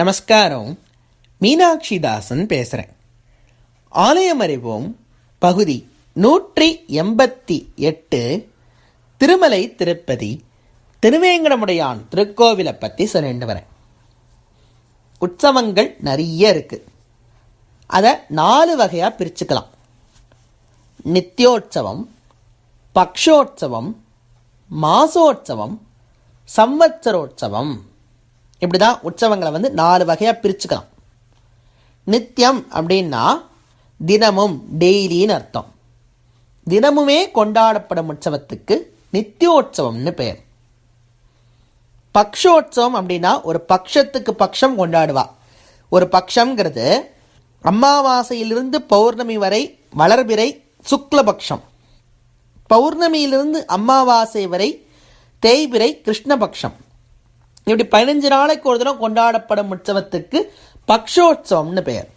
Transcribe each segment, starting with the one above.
நமஸ்காரம். மீனாட்சி தாசன் பேசுகிறேன் ஆலயம் அறிவோம் பகுதி நூற்றி எண்பத்தி எட்டு திருமலை திருப்பதி திருவேங்கடமுடையான் திருக்கோவிலை பற்றி சொல்லிட்டு வரேன். உற்சவங்கள் நிறைய இருக்குது அதை நாலு வகையாக பிரிச்சுக்கலாம். நித்தியோற்சவம் பக்ஷோற்சவம் மாசோற்சவம் சம்வத்சரோற்சவம். இப்படி தான் உற்சவங்களை வந்து நாலு வகையாக பிரிச்சுக்கலாம். நித்தியம் அப்படின்னா தினமும் டெய்லின்னு அர்த்தம். தினமுமே கொண்டாடப்படும் உற்சவத்துக்கு நித்தியோற்சவம்னு பெயர். பக்ஷோற்சவம் அப்படின்னா ஒரு பக்ஷத்துக்கு பக்ஷம் கொண்டாடுவா. ஒரு பக்ஷங்கிறது அமாவாசையிலிருந்து பௌர்ணமி வரை வளர்பிறை சுக்லபக்ஷம். பௌர்ணமியிலிருந்து அமாவாசை வரை தேய்பிரை கிருஷ்ணபக்ஷம். இப்படி பதினஞ்சு நாளைக்கு ஒரு தினம் கொண்டாடப்படும் உற்சவத்துக்கு பக்ஷோற்சவம்னு பெயர்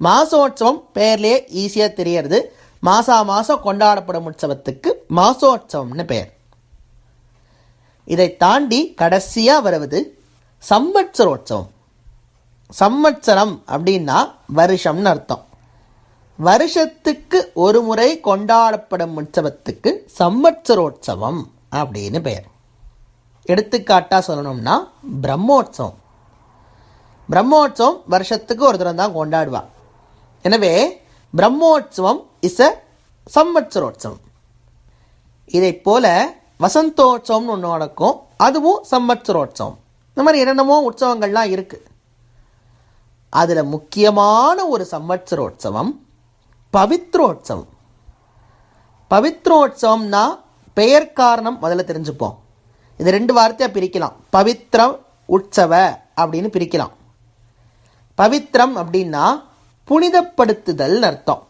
மாசோற்சவம் பெயர்லேயே ஈஸியாக தெரியறது. மாசா மாதம் கொண்டாடப்படும் உற்சவத்துக்கு மாசோற்சவம்னு பெயர் இதை தாண்டி கடைசியாக வருவது சம்வத்சரோற்சவம். சம்வத்சரம் அப்படின்னா வருஷம்னு அர்த்தம். வருஷத்துக்கு ஒரு முறை கொண்டாடப்படும் உற்சவத்துக்கு சம்வத்சரோற்சவம் அப்படின்னு பெயர் எடுத்துக்காட்டாக சொல்லணும்னா பிரம்மோற்சவம். பிரம்மோற்சவம் வருஷத்துக்கு ஒரு தரம் தான் கொண்டாடுவாள் எனவே பிரம்மோற்சவம் இஸ் அ சம்வத்சரோற்சவம். இதை போல வசந்தோற்சவம்னு ஒன்று நடக்கும். அதுவும் சம்மத்சரோற்சவம் இந்த மாதிரி என்னென்னமோ உற்சவங்கள்லாம் இருக்குது அதில் முக்கியமான ஒரு சம்வத்சரோற்சவம் பவித்ரோற்சவம். பவித்ரோற்சவம்னா பெயர் காரணம் முதல்ல தெரிஞ்சுப்போம். இது ரெண்டு வார்த்தையாக பிரிக்கலாம். பவித்ரம் உற்சவ அப்படின்னு பிரிக்கலாம். பவித்ரம் அப்படின்னா புனிதப்படுத்துதல் அர்த்தம்.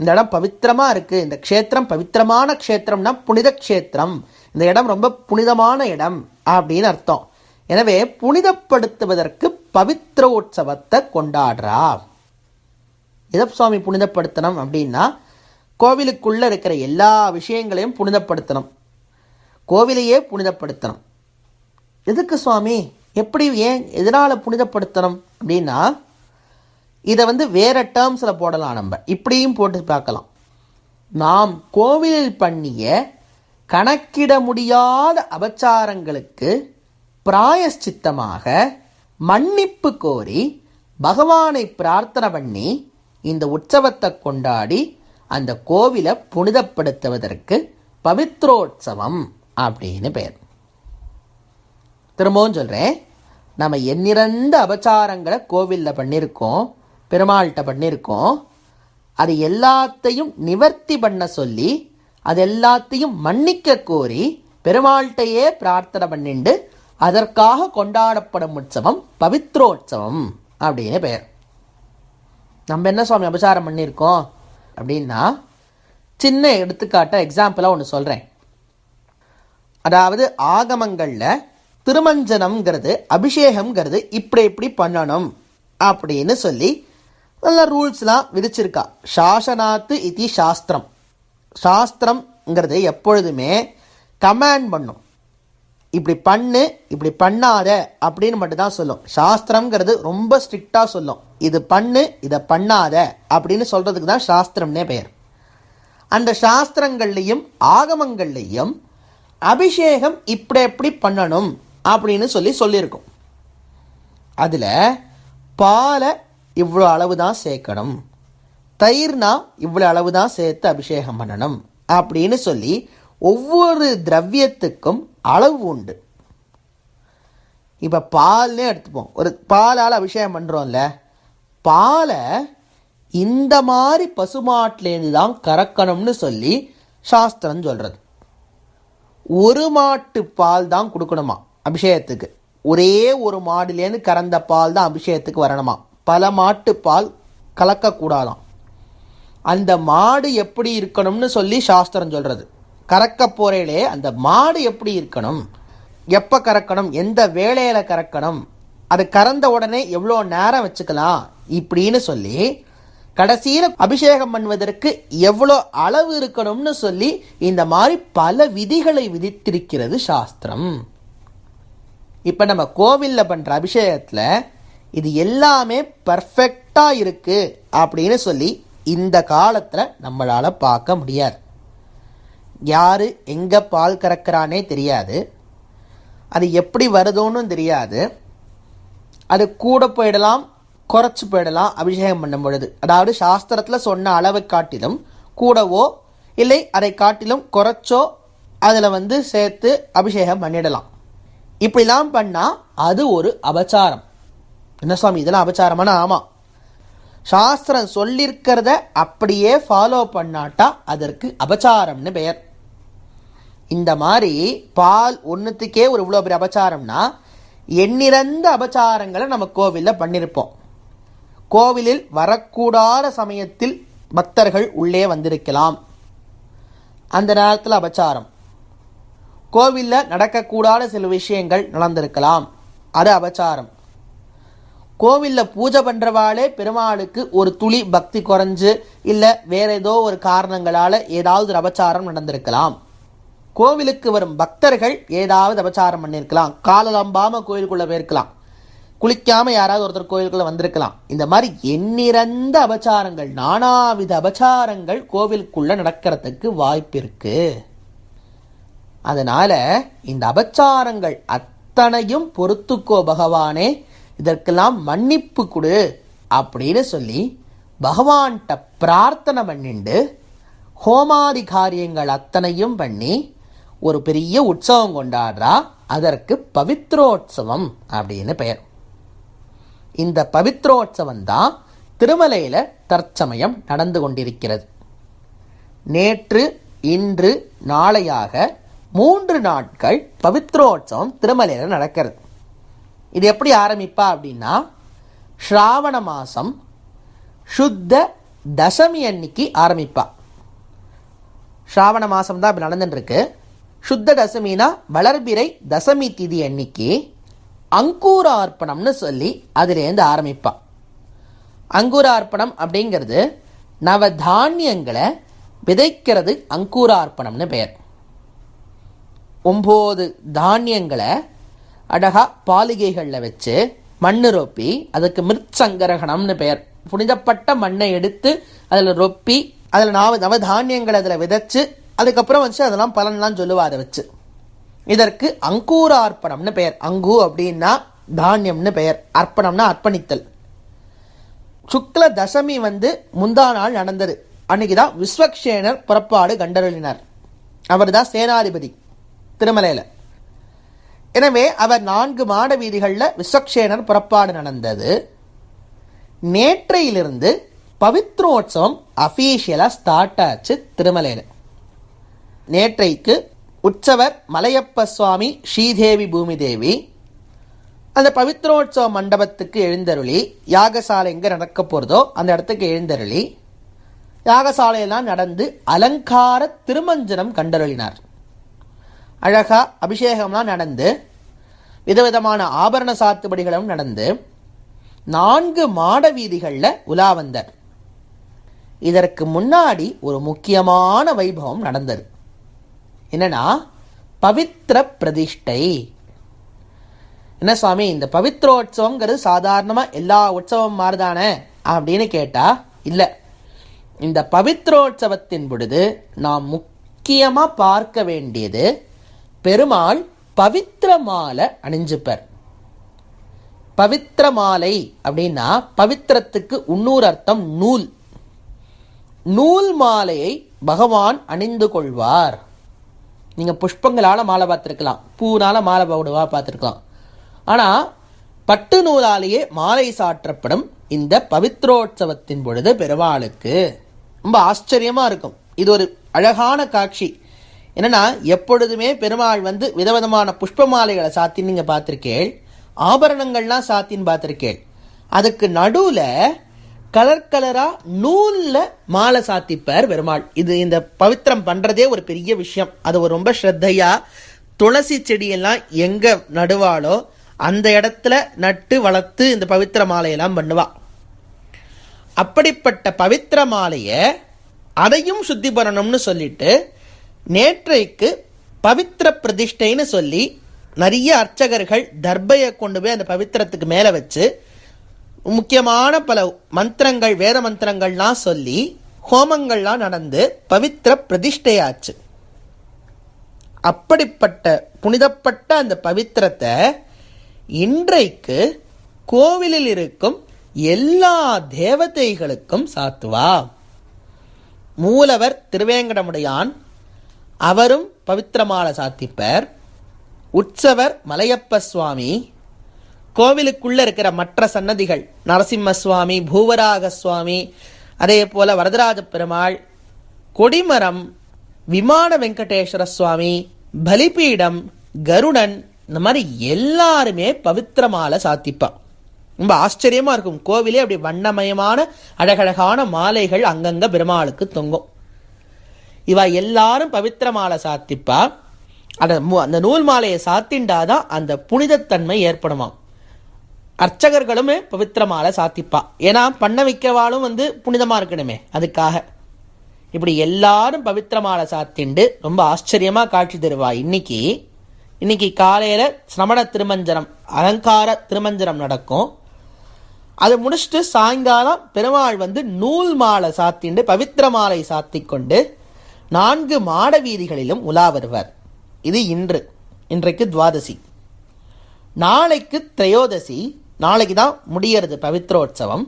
இந்த இடம் பவித்திரமாக இருக்குது இந்த க்ஷேத்திரம் பவித்திரமான க்ஷேத்திரம்னா புனித க்ஷேத்திரம். இந்த இடம் ரொம்ப புனிதமான இடம் அப்படின்னு அர்த்தம். எனவே புனிதப்படுத்துவதற்கு பவித்ர உற்சவத்தை கொண்டாடுறா. இதை சுவாமி புனிதப்படுத்தணும் அப்படின்னா கோவிலுக்குள்ளே இருக்கிற எல்லா விஷயங்களையும் புனிதப்படுத்தணும். கோவிலையே புனிதப்படுத்தணும். எதுக்கு சுவாமி? எப்படி ஏன் எதனால் புனிதப்படுத்தணும் அப்படின்னா இதை வந்து வேறு டேர்ம்ஸில் போடலாம் நம்ம. இப்படியும் போட்டு பார்க்கலாம். நாம் கோவிலில் பண்ணிய கணக்கிட முடியாத அபச்சாரங்களுக்கு பிராயஷ்சித்தமாக மன்னிப்பு கோரி பகவானை பிரார்த்தனை பண்ணி இந்த உற்சவத்தை கொண்டாடி அந்த கோவிலை புனிதப்படுத்துவதற்கு பவித்ரோற்சவம். அப்படின்னு பெயர். திரும்பவும் சொல்கிறேன் நம்ம எண்ணிறந்த அபச்சாரங்களை கோவிலில் பண்ணியிருக்கோம் பெருமாள்கிட்ட பண்ணியிருக்கோம் அது எல்லாத்தையும் நிவர்த்தி பண்ண சொல்லி அது எல்லாத்தையும் மன்னிக்க கோரி பெருமாள்கிட்டையே பிரார்த்தனை பண்ணிண்டு அதற்காக கொண்டாடப்படும் உற்சவம் பவித்ரோற்சவம் அப்படின்னு பெயர். நம்ம என்ன சுவாமி அபச்சாரம் பண்ணியிருக்கோம் அப்படின்னா சின்ன எடுத்துக்காட்ட எக்ஸாம்பிளாக ஒன்று சொல்கிறேன் அதாவது ஆகமங்களில் திருமஞ்சனம்ங்கிறது அபிஷேகம்ங்கிறது இப்படி இப்படி பண்ணணும் அப்படின்னு சொல்லி நல்ல ரூல்ஸ்லாம் விதிச்சிருக்கா. சாசனாத்து இதி சாஸ்திரம். சாஸ்திரம்ங்கிறது எப்பொழுதுமே கமாண்ட் பண்ணும். இப்படி பண்ணு இப்படி பண்ணாத அப்படின்னு மட்டும்தான் சொல்லும். சாஸ்திரம்ங்கிறது ரொம்ப ஸ்ட்ரிக்டாக சொல்லும். இது பண்ணு இதை பண்ணாத அப்படின்னு சொல்கிறதுக்கு தான் சாஸ்திரம்னே பெயர். அந்த சாஸ்திரங்கள்லையும் ஆகமங்கள்லேயும் அபிஷேகம் இப்படி எப்படி பண்ணணும் அப்படின்னு சொல்லி சொல்லியிருக்கோம். அதில் பாலை இவ்வளோ அளவு தான் சேர்க்கணும். தயிர்னா இவ்வளோ அளவு தான் சேர்த்து அபிஷேகம் பண்ணணும் அப்படின்னு சொல்லி ஒவ்வொரு திரவியத்துக்கும் அளவு உண்டு. இப்போ பால்னே எடுத்துப்போம். ஒரு பாலால் அபிஷேகம் பண்ணுறோம்ல பாலை இந்த மாதிரி பசுமாட்டிலேருந்து தான் கறக்கணும்னு சொல்லி சாஸ்திரம் சொல்கிறது ஒரு மாட்டு பால் தான் கொடுக்கணுமா? அபிஷேகத்துக்கு. ஒரே ஒரு மாடுலேருந்து கறந்த பால் தான் அபிஷேகத்துக்கு வரணுமா? பல மாட்டு பால் கலக்கக்கூடாதாம். அந்த மாடு எப்படி இருக்கணும்னு சொல்லி சாஸ்திரம் சொல்கிறது கறக்க போகிறேலே அந்த மாடு எப்படி இருக்கணும்? எப்போ கறக்கணும்? எந்த வேலையில் கறக்கணும்? அது கறந்த உடனே எவ்வளோ நேரம் வச்சுக்கலாம்? இப்படின்னு சொல்லி கடைசியில் அபிஷேகம் பண்ணுவதற்கு எவ்வளோ அளவு இருக்கணும்னு சொல்லி இந்த மாதிரி பல விதிகளை விதித்திருக்கிறது சாஸ்திரம். இப்போ நம்ம கோவிலில் பண்ணுற அபிஷேகத்தில் இது எல்லாமே பர்ஃபெக்டாக இருக்குது அப்படின்னு சொல்லி இந்த காலத்தில் நம்மளால் பார்க்க முடியாது. யார் எங்கே பால் கறக்கிறானே தெரியாது. அது எப்படி வருதோன்னு தெரியாது. அது கூட போயிடலாம் குறைச்சி போயிடலாம் அபிஷேகம் பண்ணும் பொழுது. அதாவது சாஸ்திரத்தில் சொன்ன அளவை காட்டிலும் கூடவோ இல்லை அதை காட்டிலும் குறைச்சோ அதில் வந்து சேர்த்து அபிஷேகம் பண்ணிடலாம். இப்படிலாம் பண்ணால் அது ஒரு அபச்சாரம். என்ன சுவாமி இதெல்லாம் அபச்சாரமான ஆமாம் சாஸ்திரம் சொல்லியிருக்கிறத அப்படியே ஃபாலோ பண்ணாட்டா அதற்கு அபச்சாரம்னு பெயர். இந்த மாதிரி பால் ஒன்றுத்துக்கே ஒரு இவ்வளோ பெரிய அபச்சாரம்னா எண்ணிறந்த அபச்சாரங்களை நம்ம கோவிலில் பண்ணியிருப்போம் கோவிலில் வரக்கூடாத சமயத்தில் பக்தர்கள் உள்ளே வந்திருக்கலாம். அந்த நேரத்தில் அபச்சாரம். கோவிலில் நடக்கக்கூடாத சில விஷயங்கள் நடந்திருக்கலாம். அது அபச்சாரம். கோவிலில் பூஜை பண்ணுறவாளே பெருமாளுக்கு ஒரு துளி பக்தி குறைஞ்சு இல்லை வேற ஏதோ ஒரு காரணங்களால் ஏதாவது ஒரு அபச்சாரம் நடந்திருக்கலாம். கோவிலுக்கு வரும் பக்தர்கள் ஏதாவது அபச்சாரம் பண்ணியிருக்கலாம் காலலம்பாம கோயிலுக்குள்ளே போயிருக்கலாம். குளிக்காமல் யாராவது ஒருத்தர் கோயிலுக்குள்ள வந்திருக்கலாம். இந்த மாதிரி எண்ணிறந்த அபச்சாரங்கள் நானாவித அபச்சாரங்கள் கோவிலுக்குள்ளே நடக்கிறதுக்கு வாய்ப்பு இருக்கு. அதனால் இந்த அபச்சாரங்கள் அத்தனையும் பொறுத்துக்கோ பகவானே இதற்கெல்லாம் மன்னிப்பு கொடு அப்படின்னு சொல்லி பகவான்கிட்ட பிரார்த்தனை பண்ணிண்டு ஹோமாதி காரியங்கள் அத்தனையும் பண்ணி ஒரு பெரிய உற்சவம் கொண்டாடுறா அதற்கு பவித்ரோத்சவம் அப்படின்னு பெயர். இந்த பவித்ரோற்சவம் தான் திருமலையில் தற்சமயம் நடந்து கொண்டிருக்கிறது. நேற்று இன்று நாளையாக மூன்று நாட்கள் பவித்ரோற்சவம் திருமலையில் நடக்கிறது. இது எப்படி ஆரம்பிப்பா அப்படின்னா ஸ்ராவண மாதம் சுத்த தசமி அன்னைக்கு ஆரம்பிப்பா. ஸ்ராவண மாதம் தான் இப்போ நடந்துட்டுருக்கு சுத்த தசமினா வளர்பிறை தசமி திதி அன்னைக்கு அங்கூரார்ப்பணம்னு சொல்லி அதுலேருந்து ஆரம்பிப்பா. அங்கூரார்ப்பணம் அப்படிங்கிறது நவதானியங்களை விதைக்கிறது அங்கூரார்ப்பணம்னு பெயர். ஒம்பது தானியங்களை அழகாக பாலிகைகளில் வச்சு மண்ணு ரொப்பி அதுக்கு மிருச்சங்கரகணம்னு பெயர். புனிதப்பட்ட மண்ணை எடுத்து அதில் ரொப்பி அதில் நவ நவதானியங்களை அதில் விதைச்சு அதுக்கப்புறம் வச்சு அதெல்லாம் பலன்லாம் சொல்லுவா அதை வச்சு. இதற்கு அங்கூர அர்ப்பணம்னு பெயர். அங்கு அப்படின்னா தானியம்னு பெயர். அர்ப்பணம்னா அர்ப்பணித்தல். சுக்ல தசமி வந்து முந்தா நாள் நடந்தது. அன்னைக்கு தான் விஸ்வக்ஷேனர் புறப்பாடு கண்டருளினார். அவர் தான் சேனாதிபதி திருமலையில். எனவே அவர் நான்கு மாட வீதிகளில் விஸ்வக்ஷேனர் புறப்பாடு நடந்தது. நேற்றையிலிருந்து பவித்ரோத்சவம் அஃபீஷியலாக ஸ்டார்ட் ஆச்சு திருமலையில். நேற்றைக்கு உற்சவர் மலையப்ப சுவாமி ஸ்ரீதேவி பூமிதேவி அந்த பவித்ரோற்சவ மண்டபத்துக்கு எழுந்தருளி யாகசாலை எங்கே நடக்க போகிறதோ அந்த இடத்துக்கு எழுந்தருளி யாகசாலையெல்லாம் நடந்து அலங்கார திருமஞ்சனம் கண்டருளினார். அழகா அபிஷேகம்லாம் நடந்து விதவிதமான ஆபரண சாத்துபடிகளும் நடந்து நான்கு மாட வீதிகளில் உலா வந்தார். இதற்கு முன்னாடி ஒரு முக்கியமான வைபவம் நடந்தது. என்னன்னா பவித்ர பிரதிஷ்டை. என்ன சுவாமி இந்த பவித்ரோற்சவங்கிறது சாதாரணமாக எல்லா உற்சவம் மாறுதானே அப்படின்னு கேட்டா இல்லை. இந்த பவித்ரோற்சவத்தின் பொழுது நாம் முக்கியமாக பார்க்க வேண்டியது பெருமாள் பவித்ர மாலை அணிஞ்சுப்பர். பவித்ர மாலை அப்படின்னா பவித்திரத்துக்கு உன்னூர் அர்த்தம் நூல். நூல் மாலையை பகவான் அணிந்து கொள்வார். நீங்கள் புஷ்பங்களால் மாலை பார்த்துருக்கலாம். பூனால மாலை போடுவா பார்த்துருக்கலாம். ஆனால் பட்டு நூலாலேயே மாலை சாற்றப்படும் இந்த பவித்ரோற்சவத்தின் பொழுது பெருமாளுக்கு ரொம்ப ஆச்சரியமாக இருக்கும். இது ஒரு அழகான காட்சி. என்னென்னா எப்பொழுதுமே பெருமாள் வந்து விதவிதமான புஷ்ப மாலைகளை சாத்தின்னு நீங்கள் பார்த்துருக்கேள். ஆபரணங்கள்லாம் சாத்தின்னு பார்த்துருக்கேள். அதுக்கு நடுவில் கலர் கலரா நூல்ல மாலை சாத்திப்பார் பெருமாள். இது இந்த பவித்திரம் பண்றதே ஒரு பெரிய விஷயம். அது ஒரு ரொம்ப ஸ்ரத்தையா துளசி செடியெல்லாம் எங்க நடுவாளோ அந்த இடத்துல நட்டு வளர்த்து இந்த பவித்திர மாலையெல்லாம் பண்ணுவா. அப்படிப்பட்ட பவித்திர மாலையை அதையும் சுத்தி பண்ணணும்னு சொல்லிட்டு நேற்றைக்கு பவித்திர பிரதிஷ்டைன்னு சொல்லி நிறைய அர்ச்சகர்கள் தர்பையை கொண்டு போய் அந்த பவித்திரத்துக்கு மேலே வச்சு முக்கியமான பல மந்திரங்கள் வேத மந்திரங்கள்லாம் சொல்லி ஹோமங்கள்லாம் நடந்து பவித்திர பிரதிஷ்டையாச்சு. அப்படிப்பட்ட புனிதப்பட்ட அந்த பவித்திரத்தை இன்றைக்கு கோவிலில் இருக்கும் எல்லா தேவதைகளுக்கும் சாத்துவா. மூலவர் திருவேங்கடமுடையான் அவரும் பவித்திரமாலை சாத்திப்பர். உற்சவர் மலையப்ப சுவாமி கோவிலுக்குள்ளே இருக்கிற மற்ற சன்னதிகள் நரசிம்ம சுவாமி பூவராக சுவாமி அதே போல் வரதராஜ பெருமாள் கொடிமரம் விமான வெங்கடேஸ்வர சுவாமி பலிபீடம் கருடன் இந்த மாதிரி எல்லாருமே பவித்திரமால சாத்திப்பான் ரொம்ப ஆச்சரியமாக இருக்கும். கோவிலே அப்படி வண்ணமயமான அழகழகான மாலைகள் அங்கங்கே பெருமாளுக்கு தொங்கும். இவ எல்லாரும் பவித்திர மாலை சாத்திப்பா. அந்த மு- அந்த நூல் மாலையை சாத்திண்டாதான் அந்த புனிதத்தன்மை ஏற்படுமாம். அர்ச்சகர்களுமே பவித்திர மாலை சாத்திப்பா. ஏன்னா பண்ண வைக்கிறவாளும் வந்து புனிதமாக இருக்கணுமே அதுக்காக. இப்படி எல்லாரும் பவித்திர மாலை சாத்திண்டு ரொம்ப ஆச்சரியமாக காட்சி தருவா. இன்னைக்கு இன்னைக்கு காலையில் சிரமண திருமஞ்சனம் அலங்கார திருமஞ்சனம் நடக்கும். அதை முடிச்சுட்டு சாயங்காலம் பெருமாள் வந்து நூல் மாலை சாத்திண்டு பவித்திர மாலை சாத்திக் கொண்டு நான்கு மாட வீதிகளிலும் உலா வருவார். இது இன்று. இன்றைக்கு துவாதசி. நாளைக்கு திரையோதசி. நாளைக்கு தான் முடியறது பவித்ரோற்சவம்.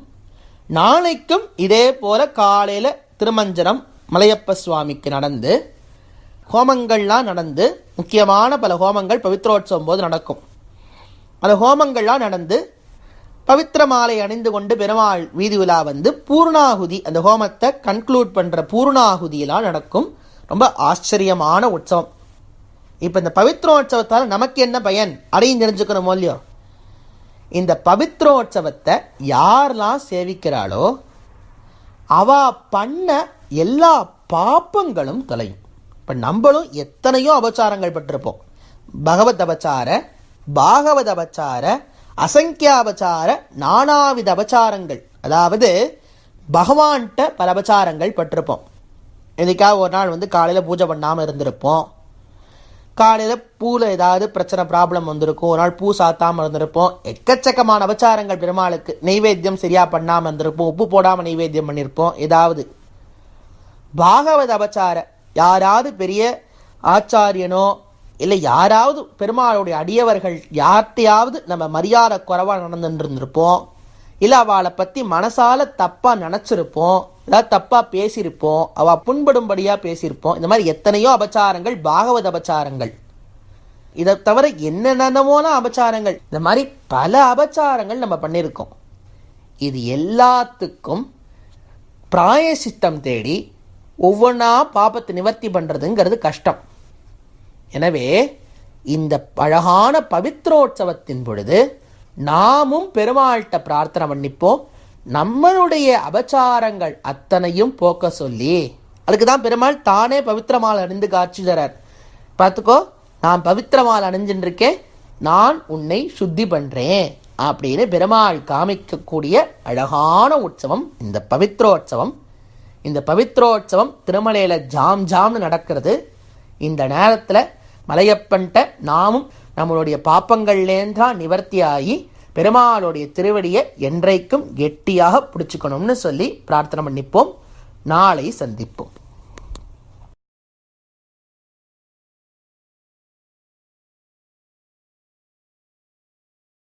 நாளைக்கும் இதே போல் காலையில் திருமஞ்சனம் மலையப்ப சுவாமிக்கு நடந்து ஹோமங்கள்லாம் நடந்து முக்கியமான பல ஹோமங்கள் பவித்ரோற்சவம் போது நடக்கும். அந்த ஹோமங்கள்லாம் நடந்து பவித்திர மாலை அணிந்து கொண்டு பெருமாள் வீதி உலா வந்து பூர்ணாகுதி அந்த ஹோமத்தை கன்க்ளூட் பண்ணுற பூர்ணாகுதியெல்லாம் நடக்கும். ரொம்ப ஆச்சரியமான உற்சவம். இப்போ இந்த பவித்ரோற்சவத்தால் நமக்கு என்ன பயன்? அதையும் தெரிஞ்சுக்கணும் இல்லையோ? இந்த பவித்ரோற்சவத்தை யாரெல்லாம் சேவிக்கிறாளோ அவ பண்ண எல்லா பாப்பங்களும் தொலையும். இப்போ நம்மளும் எத்தனையோ அபச்சாரங்கள் பட்டிருப்போம் பகவத் அபச்சார பாகவத அபச்சார அசங்கியாபச்சார நானாவித அபச்சாரங்கள். அதாவது பகவான்கிட்ட பல அபச்சாரங்கள் பட்டிருப்போம் இதுக்காக ஒரு நாள் வந்து காலையில் பூஜை பண்ணாமல் இருந்திருப்போம். காலையில் பூவில் ஏதாவது பிரச்சனை ப்ராப்ளம் வந்திருக்கும். ஒரு நாள் பூ சாத்தாமல் இருந்திருப்போம். எக்கச்சக்கமான அபச்சாரங்கள் பெருமாளுக்கு நெய்வேத்தியம் சரியாக பண்ணாமல் இருந்திருப்போம். உப்பு போடாமல் நெய்வேத்தியம் பண்ணியிருப்போம் ஏதாவது பாகவத அபச்சார யாராவது பெரிய ஆச்சாரியனோ இல்லை யாராவது பெருமாளுடைய அடியவர்கள் யார்கிட்டையாவது நம்ம மரியாதை குறைவாக நடந்துட்டு இருந்திருப்போம். இல்லை அவளை பற்றி மனசால தப்பாக நினச்சிருப்போம். ஏதாவது தப்பாக பேசியிருப்போம் அவள் புண்படும்படியாக பேசியிருப்போம். இந்த மாதிரி எத்தனையோ அபச்சாரங்கள் பாகவத அபச்சாரங்கள். இதை தவிர என்னென்னமோலாம் அபச்சாரங்கள். இந்த மாதிரி பல அபச்சாரங்கள் நம்ம பண்ணியிருக்கோம். இது எல்லாத்துக்கும் பிராயசித்தம் தேடி ஒவ்வொன்றா பாபத்தை நிவர்த்தி பண்ணுறதுங்கிறது கஷ்டம். எனவே இந்த அழகான பவித்ரோற்சவத்தின் பொழுது நாமும் பெருமாள்கிட்ட பிரார்த்தனை பண்ணிப்போம். நம்மளுடைய அபச்சாரங்கள் அத்தனையும் போக்க சொல்லி அதுக்கு தான் பெருமாள் தானே பவித்திரமால் அணிந்து காட்சி தரார் பார்த்துக்கோ நான் பவித்திரமால் அணிஞ்சுட்டு இருக்கேன் நான் உன்னை சுத்தி பண்ணுறேன் அப்படின்னு பெருமாள் காமிக்கக்கூடிய அழகான உற்சவம் இந்த பவித்ரோற்சவம். இந்த பவித்ரோற்சவம் திருமலையில் ஜாம் ஜாம்னு நடக்கிறது. இந்த நேரத்தில் மலையப்பன்ட்ட நாமும் நம்மளுடைய பாப்பங்கள்லேன்றா நிவர்த்தியாகி பெருமாளுடைய திருவடியை என்றைக்கும் கெட்டியாக பிடிச்சுக்கணும்னு சொல்லி பிரார்த்தனை பண்ணிப்போம். நாளை சந்திப்போம்.